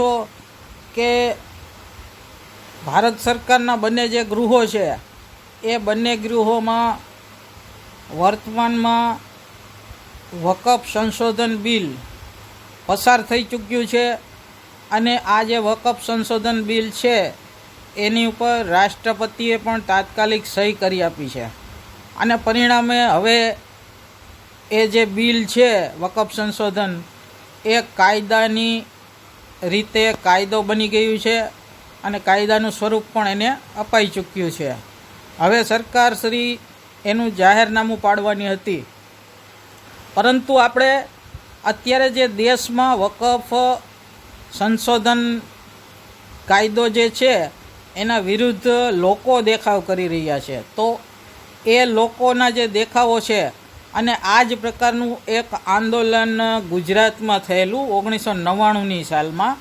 છો કે ભારત સરકારના બંને જે ગૃહો છે, એ બંને ગૃહોમાં વર્તમાનમાં વકફ સંશોધન બિલ પસાર થઈ ચૂક્યું છે અને આ જે વકફ સંશોધન બિલ છે, એની ઉપર રાષ્ટ્રપતિએ પણ તાત્કાલિક સહી કરી આપી છે. અને પરિણામે હવે એ જે બિલ છે, વકફ સંશોધન, એ કાયદાની રીતે કાયદો બની ગયું છે અને કાયદાનું સ્વરૂપ પણ એને અપાઈ ચૂક્યું છે. હવે સરકાર શ્રી એનું જાહેરનામું પાડવાની હતી. પરંતુ આપણે અત્યારે જે દેશમાં વકફ સંશોધન કાયદો જે છે, એના વિરુદ્ધ લોકો દેખાવ કરી રહ્યા છે. તો એ લોકોના જે દેખાવો છે અને આ જ પ્રકારનું એક આંદોલન ગુજરાતમાં થયેલું ઓગણીસો નવ્વાણુંની સાલમાં.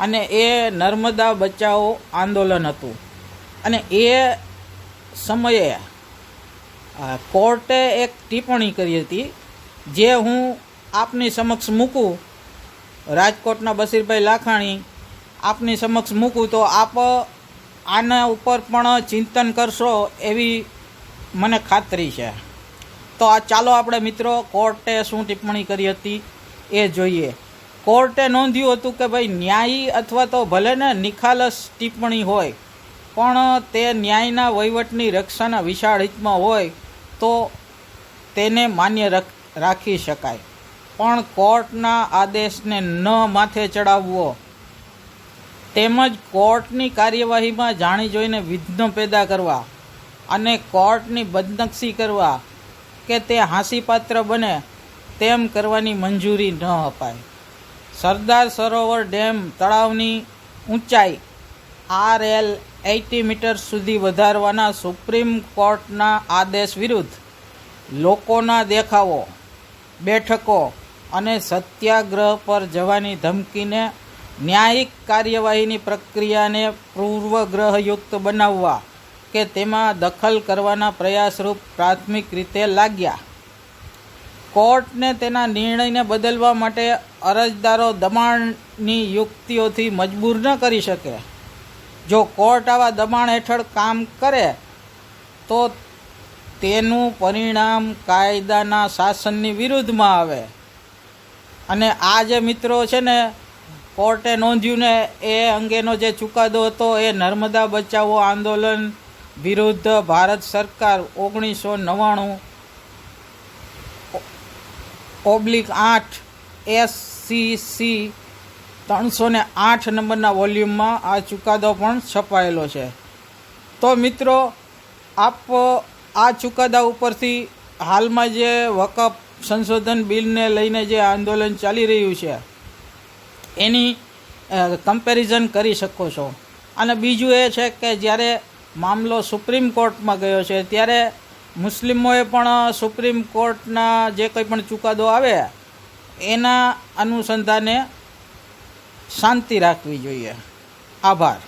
અને એ નર્મદા બચાવો આંદોલન હતું. અને એ સમયે કોર્ટે એક ટિપ્પણી કરી હતી, જે હું આપની સમક્ષ મૂકું. રાજકોટના બસીરભાઈ લાખાણી, આપની સમક્ષ મૂકું તો આપ આના ઉપર પણ ચિંતન કરશો એવી મને ખાતરી છે. તો આ ચાલો આપણે મિત્રો કોર્ટે શું ટિપ્પણી કરી હતી એ જોઈએ. કોર્ટે નોંધ્યું હતું કે ભાઈ ન્યાયી અથવા તો ભલે ને નિખાલસ ટિપ્પણી હોય, પણ તે ન્યાયના વહીવટની રક્ષાના વિશાળ હિતમાં હોય તો તેને માન્ય રખ- શકાય. પણ કોર્ટના આદેશને ન માથે ચડાવવો, તેમજ કોર્ટની કાર્યવાહીમાં જાણી જોઈને વિઘ્ન પેદા કરવા અને કોર્ટની બદનક્ષી કરવા કે તે હાંસીપાત્ર બને, તેમ કરવાની મંજૂરી ન અપાય. સરદાર સરોવર ડેમ તળાવની ઊંચાઈ આર એલ એટી મીટર સુધી વધારવાના સુપ્રીમ કોર્ટના આદેશ વિરુદ્ધ લોકોના દેખાવો, બેઠકો અને સત્યાગ્રહ પર જવાની ધમકીને ન્યાયિક કાર્યવાહીની પ્રક્રિયાને પૂર્વગ્રહયુક્ત બનાવવા કે તેમાં દખલ કરવાના પ્રયાસરૂપ પ્રાથમિક રીતે લાગ્યા. કોર્ટને તેના નિર્ણયને બદલવા માટે અરજદારો દબાણની યુક્તિઓથી મજબૂર ન કરી શકે. જો કોર્ટ આવા દબાણ હેઠળ કામ કરે, તો તેનું પરિણામ કાયદાના શાસનની વિરુદ્ધમાં આવે. અને આ જે મિત્રો છે ને, કોર્ટે નોંધ્યું ને, એ અંગેનો જે ચુકાદો હતો, એ નર્મદા બચાવો આંદોલન વિરુદ્ધ ભારત સરકાર ઓગણીસો નવ્વાણું ઓબ્લિક આઠ એસ સી સી ત્રણસો ને આઠ નંબરના વોલ્યુમમાં આ ચુકાદો પણ છપાયેલો છે. તો મિત્રો, આપ આ ચુકાદા ઉપરથી હાલમાં જે વકફ સંશોધન બિલને લઈને જે આંદોલન ચાલી રહ્યું છે, એની કમ્પેરિઝન કરી શકો છો. અને બીજું એ છે કે જ્યારે મામલો સુપ્રીમ કોર્ટમાં ગયો છે. ત્યારે મુસ્લિમોએ પણ સુપ્રીમ કોર્ટના જે કંઈ પણ ચુકાદો આવે, એના અનુસંધાને શાંતિ રાખવી જોઈએ. આભાર.